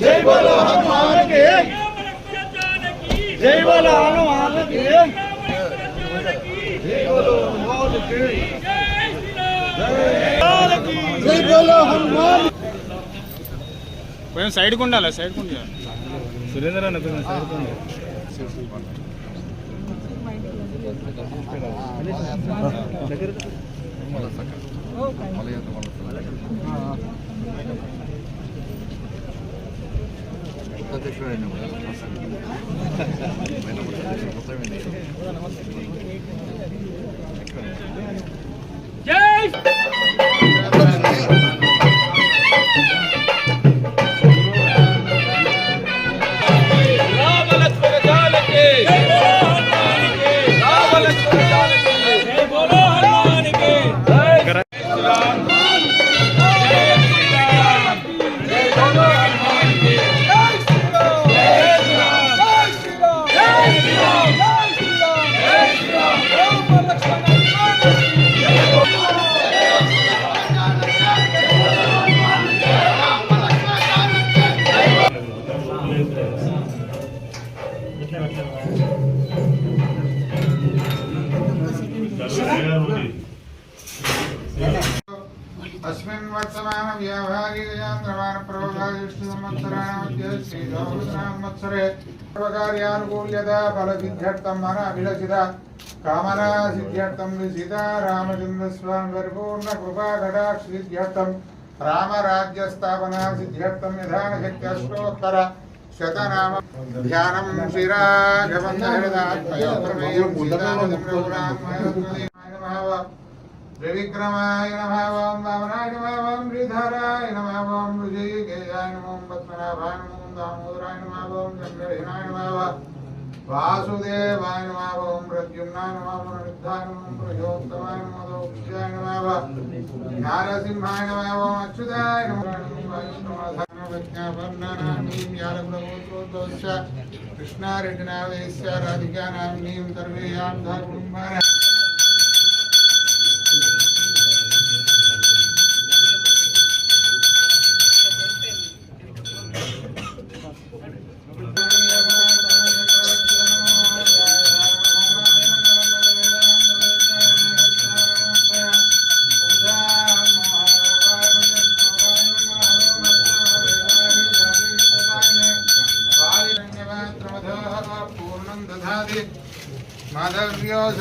జై బోలో హనుమాన్కి జై బోలో హనుమాన్కి జై బోలో హనుమాన్కి జై బోలో హనుమాన్ కొంచెం సైడ్కి ఉండాలి? సైడ్కి ఉండాలి సురేందర్ అన్న కొంచెం సైడ్కి ఉండాలి అధ్యక్షుడు అయినా సంవత్సరాణ్యేశ్రీరామత్సరేకార్యానుకూల్యత ఫల సిద్ధ్యర్థం మన అభిలషిత కామనా సిద్ధ్యర్థం సీతారామచంద్రస్వామి పరిపూర్ణ కృపా కటాక్ష సిద్ధ్యర్థం శతనామ ధ్యానం శ్రీరాఘవందరదాత్మయోగ్రమేయం త్రివిక్రమాయ నమ ఓం వామనాయ నమ ఓం శ్రీధరాయ నమ ఓం రుజయకేయాయ నమ ఓం పద్మనాభాయ నమ ఓం దామోదరాయ నమ ఓం చంద్రహీనాయ నమ వాసుదేవాయ నమ ఓం ప్రద్యుమ్నాయ నమ ఓం వృద్ధాయ నమ ఓం ప్రయోక్తమాయ నమ దౌక్ష్యాయ నారసింహాయ నమ అచ్యుతాయ నమ కృష్ణారెడ్డి నావేశ్య రాధికా నామ్నీం సర్వేయాం కుటుంబాన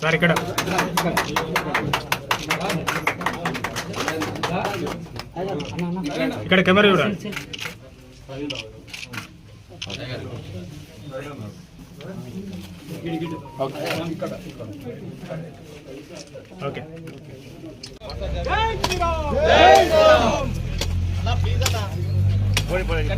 సార్ ఇక్కడ ఇక్కడ కెమెరా చూడ. ఓకే. boleh boleh kan!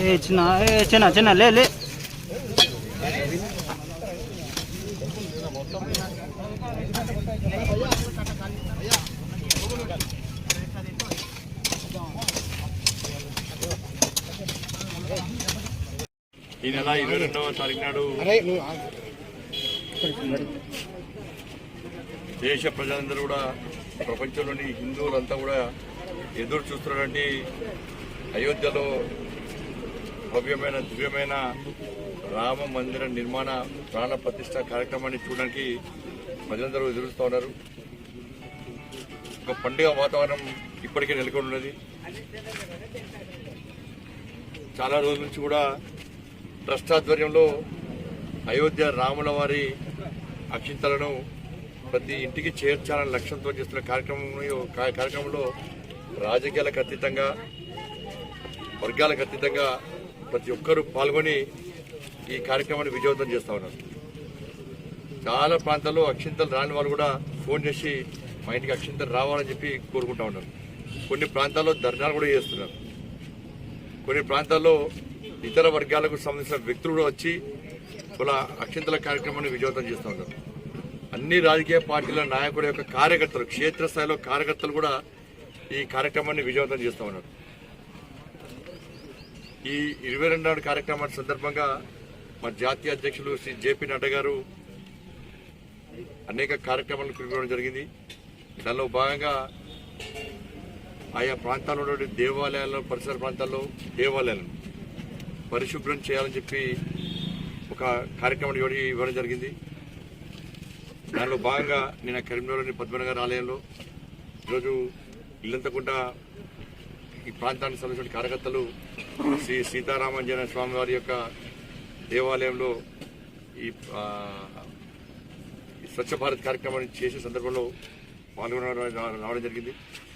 ఏ చిన్న ఏ చిన్న చిన్న లే లే. ఈ నెల ఇరవై రెండవ తారీఖు నాడు దేశ ప్రజలందరూ కూడా ప్రపంచంలోని హిందువులంతా కూడా ఎదురు చూస్తున్నటువంటి అయోధ్యలో భవ్యమైన దివ్యమైన రామ మందిర నిర్మాణ ప్రాణ ప్రతిష్ట కార్యక్రమాన్ని చూడడానికి ప్రజలందరూ ఎదురుస్తూ ఉన్నారు. ఒక పండుగ వాతావరణం ఇప్పటికే నెలకొని ఉన్నది చాలా రోజుల నుంచి కూడా ట్రస్ట్ ఆధ్వర్యంలో అయోధ్య రాముల వారి అక్షింతలను ప్రతి ఇంటికి చేర్చాలని లక్ష్యంతో చేస్తున్న కార్యక్రమం కార్యక్రమంలో రాజకీయాలకు అతీతంగా వర్గాలకు అతీతంగా ప్రతి ఒక్కరూ పాల్గొని ఈ కార్యక్రమాన్ని విజయవంతం చేస్తా ఉన్నారు. చాలా ప్రాంతాల్లో అక్షింతలు రాని వాళ్ళు కూడా ఫోన్ చేసి మా ఇంటికి అక్షింతలు రావాలని చెప్పి కోరుకుంటా ఉన్నారు. కొన్ని ప్రాంతాల్లో ధర్నాలు కూడా చేస్తున్నారు. కొన్ని ప్రాంతాల్లో ఇతర వర్గాలకు సంబంధించిన వ్యక్తులు కూడా వచ్చి ఇలా అక్షింతల కార్యక్రమాన్ని విజయవంతం చేస్తూ ఉన్నారు. అన్ని రాజకీయ పార్టీల నాయకుల యొక్క కార్యకర్తలు క్షేత్రస్థాయిలో కార్యకర్తలు కూడా ఈ కార్యక్రమాన్ని విజయవంతం చేస్తూ ఉన్నారు. ఈ ఇరవై రెండు నాడు కార్యక్రమాల సందర్భంగా మా జాతీయ అధ్యక్షులు శ్రీ జేపీ నడ్డా గారు అనేక కార్యక్రమాలు పిలుపుకోవడం జరిగింది. దానిలో భాగంగా ఆయా ప్రాంతాల్లో ఉన్నటువంటి దేవాలయాల్లో పరిసర ప్రాంతాల్లో దేవాలయాలను పరిశుభ్రం చేయాలని చెప్పి ఒక కార్యక్రమం ఇవ్వడం ఇవ్వడం జరిగింది. దానిలో భాగంగా నేను కరీంనగర్లోని పద్మనగర్ ఆలయంలో ఈరోజు ఇల్లంతకుండా ఈ ప్రాంతానికి సంబంధించిన కార్యకర్తలు శ్రీ సీతారామంజన స్వామి వారి యొక్క దేవాలయంలో ఈ స్వచ్ఛ భారత్ కార్యక్రమాన్ని చేసే సందర్భంలో పాల్గొనడం రావడం జరిగింది.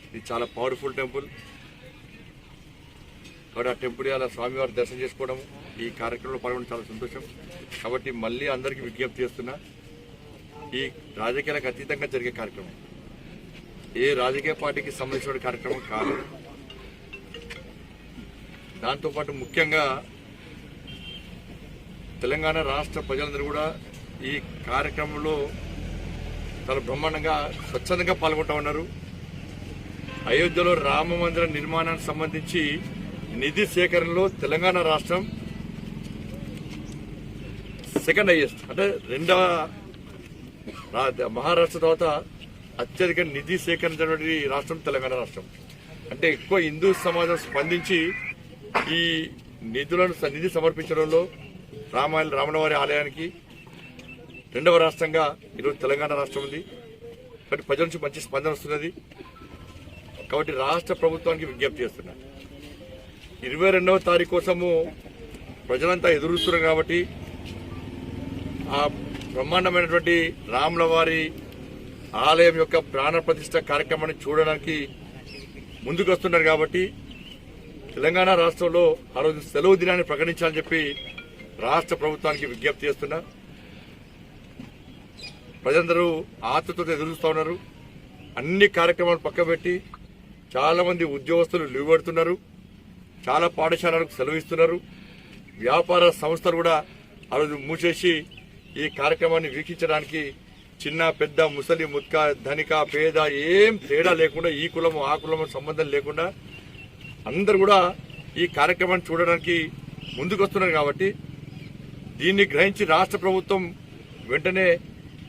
ఇది చాలా పవర్ఫుల్ టెంపుల్. కాబట్టి ఆ టెంపుల్ అలా స్వామివారి దర్శనం చేసుకోవడం ఈ కార్యక్రమంలో పాల్గొనడం చాలా సంతోషం. కాబట్టి మళ్ళీ అందరికీ విజ్ఞప్తి చేస్తున్నా ఈ రాజకీయాలకు అతీతంగా జరిగే కార్యక్రమం. ఏ రాజకీయ పార్టీకి సంబంధించిన కార్యక్రమం కాదు. దాంతోపాటు ముఖ్యంగా తెలంగాణ రాష్ట్ర ప్రజలందరూ కూడా ఈ కార్యక్రమంలో చాలా బ్రహ్మాండంగా స్వచ్ఛందంగా పాల్గొంటా ఉన్నారు. అయోధ్యలో రామ మందిర నిర్మాణానికి సంబంధించి నిధి సేకరణలో తెలంగాణ రాష్ట్రం సెకండ్ హైయెస్ట్ అంటే రెండవ రా- మహారాష్ట్ర తర్వాత అత్యధిక నిధి సేకరించినటువంటి రాష్ట్రం తెలంగాణ రాష్ట్రం. అంటే ఎక్కువ హిందూ సమాజం స్పందించి ఈ నిధులను నిధి సమర్పించడంలో రామాయణ రామనవారి ఆలయానికి రెండవ రాష్ట్రంగా ఈరోజు తెలంగాణ రాష్ట్రం ఉంది. కాబట్టి ప్రజల నుంచి మంచి స్పందన వస్తున్నది. కాబట్టి రాష్ట్ర ప్రభుత్వానికి విజ్ఞప్తి చేస్తున్నా. ఇరవై రెండవ తారీఖు కోసము ప్రజలంతా ఎదురుస్తున్నారు కాబట్టి ఆ బ్రహ్మాండమైనటువంటి రాములవారి ఆలయం యొక్క ప్రాణ ప్రతిష్ట కార్యక్రమాన్ని చూడడానికి ముందుకు వస్తున్నారు కాబట్టి తెలంగాణ రాష్ట్రంలో ఆ రోజు సెలవు దినాన్ని ప్రకటించాలని చెప్పి రాష్ట్ర ప్రభుత్వానికి విజ్ఞప్తి చేస్తున్నా. ప్రజలందరూ ఆతృతతో ఎదురుస్తూ ఉన్నారు. అన్ని కార్యక్రమాలు పక్కబెట్టి చాలామంది ఉద్యోగస్తులు లీవ్ పెడుతున్నారు. చాలా పాఠశాలలకు సెలవు ఇస్తున్నారు. వ్యాపార సంస్థలు కూడా ఆ రోజు మూసేసి ఈ కార్యక్రమాన్ని వీక్షించడానికి చిన్న పెద్ద ముసలి ముత్క ధనిక పేద ఏం తేడా లేకుండా ఈ కులము ఆ కులము సంబంధం లేకుండా అందరు కూడా ఈ కార్యక్రమాన్ని చూడడానికి ముందుకు వస్తున్నారు కాబట్టి దీన్ని గ్రహించి రాష్ట్ర ప్రభుత్వం వెంటనే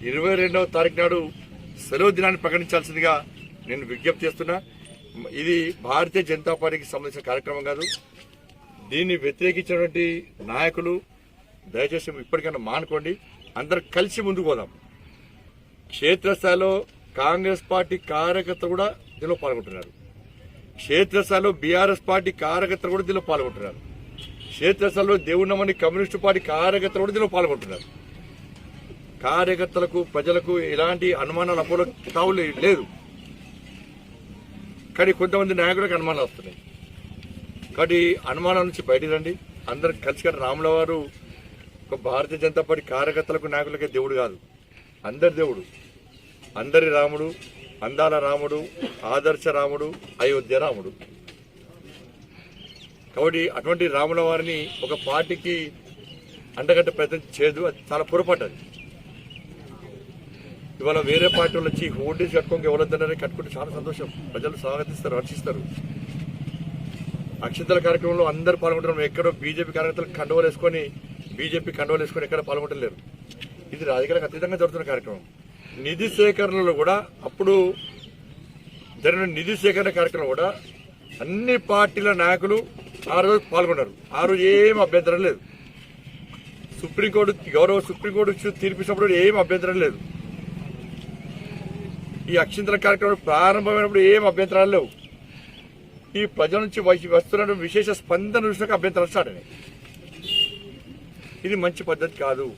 ఇరవై రెండవ తారీఖు నాడు సెలవు దినాన్ని ప్రకటించాల్సిందిగా నేను విజ్ఞప్తి చేస్తున్నా. ఇది భారతీయ జనతా పార్టీకి సంబంధించిన కార్యక్రమం కాదు. దీన్ని వ్యతిరేకించినటువంటి నాయకులు దయచేసి ఇప్పటికైనా మానుకోండి. అందరు కలిసి ముందుకు పోదాం. క్షేత్రస్థాయిలో కాంగ్రెస్ పార్టీ కార్యకర్తలు కూడా దీనిలో పాల్గొంటున్నారు. క్షేత్రస్థాయిలో బీఆర్ఎస్ పార్టీ కార్యకర్తలు కూడా దీనిలో పాల్గొంటున్నారు. క్షేత్రస్థాయిలో దేవుణ్ణమని కమ్యూనిస్టు పార్టీ కార్యకర్తలు కూడా దీనిలో పాల్గొంటున్నారు. కార్యకర్తలకు ప్రజలకు ఎలాంటి అనుమానాలు అపోలో తావు లేదు. కానీ కొంతమంది నాయకులకు అనుమానాలు వస్తున్నాయి. కాబట్టి అనుమానం అనుమానాల నుంచి బయటికి రండి. అందరు కలిసి కానీ రాముల వారు ఒక భారతీయ జనతా పార్టీ కార్యకర్తలకు నాయకులకే దేవుడు కాదు. అందరి దేవుడు. అందరి రాముడు అందాల రాముడు ఆదర్శ రాముడు అయోధ్య రాముడు. కాబట్టి అటువంటి రాముల వారిని ఒక పార్టీకి అండగట్ట ప్రయత్నం చేయదు. అది చాలా పొరపాటు అది. ఇవాళ వేరే పార్టీ వాళ్ళు వచ్చి ఓటీస్ కట్టుకోక ఎవరొద్దన్నారని కట్టుకుంటే చాలా సంతోషం. ప్రజలు స్వాగతిస్తారు హర్షిస్తారు. అక్షంతల కార్యక్రమంలో అందరు పాల్గొంటున్నారు ఎక్కడో బీజేపీ కార్యకర్తలు కండవలు వేసుకొని బీజేపీ కండవలు వేసుకొని ఎక్కడ పాల్గొంటలేరు. ఇది రాజకీయాలకు అతీతంగా జరుగుతున్న కార్యక్రమం. నిధి సేకరణలో కూడా అప్పుడు జరిగిన నిధి సేకరణ కార్యక్రమం కూడా అన్ని పార్టీల నాయకులు ఆ రోజు పాల్గొన్నారు. ఆ రోజు ఏం అభ్యంతరం లేదు. సుప్రీంకోర్టు గౌరవ సుప్రీంకోర్టు ఇచ్చిన తీర్పు ఏం అభ్యంతరం లేదు. ఈ అక్షింతల కార్యక్రమం ప్రారంభమైనప్పుడు ఏం అభ్యంతరాలు లేవు. ఈ ప్రజల నుంచి వస్తున్న విశేష స్పందన చూసినాక అభ్యంతరాలు స్టార్ట్ ఇది మంచి పద్ధతి కాదు.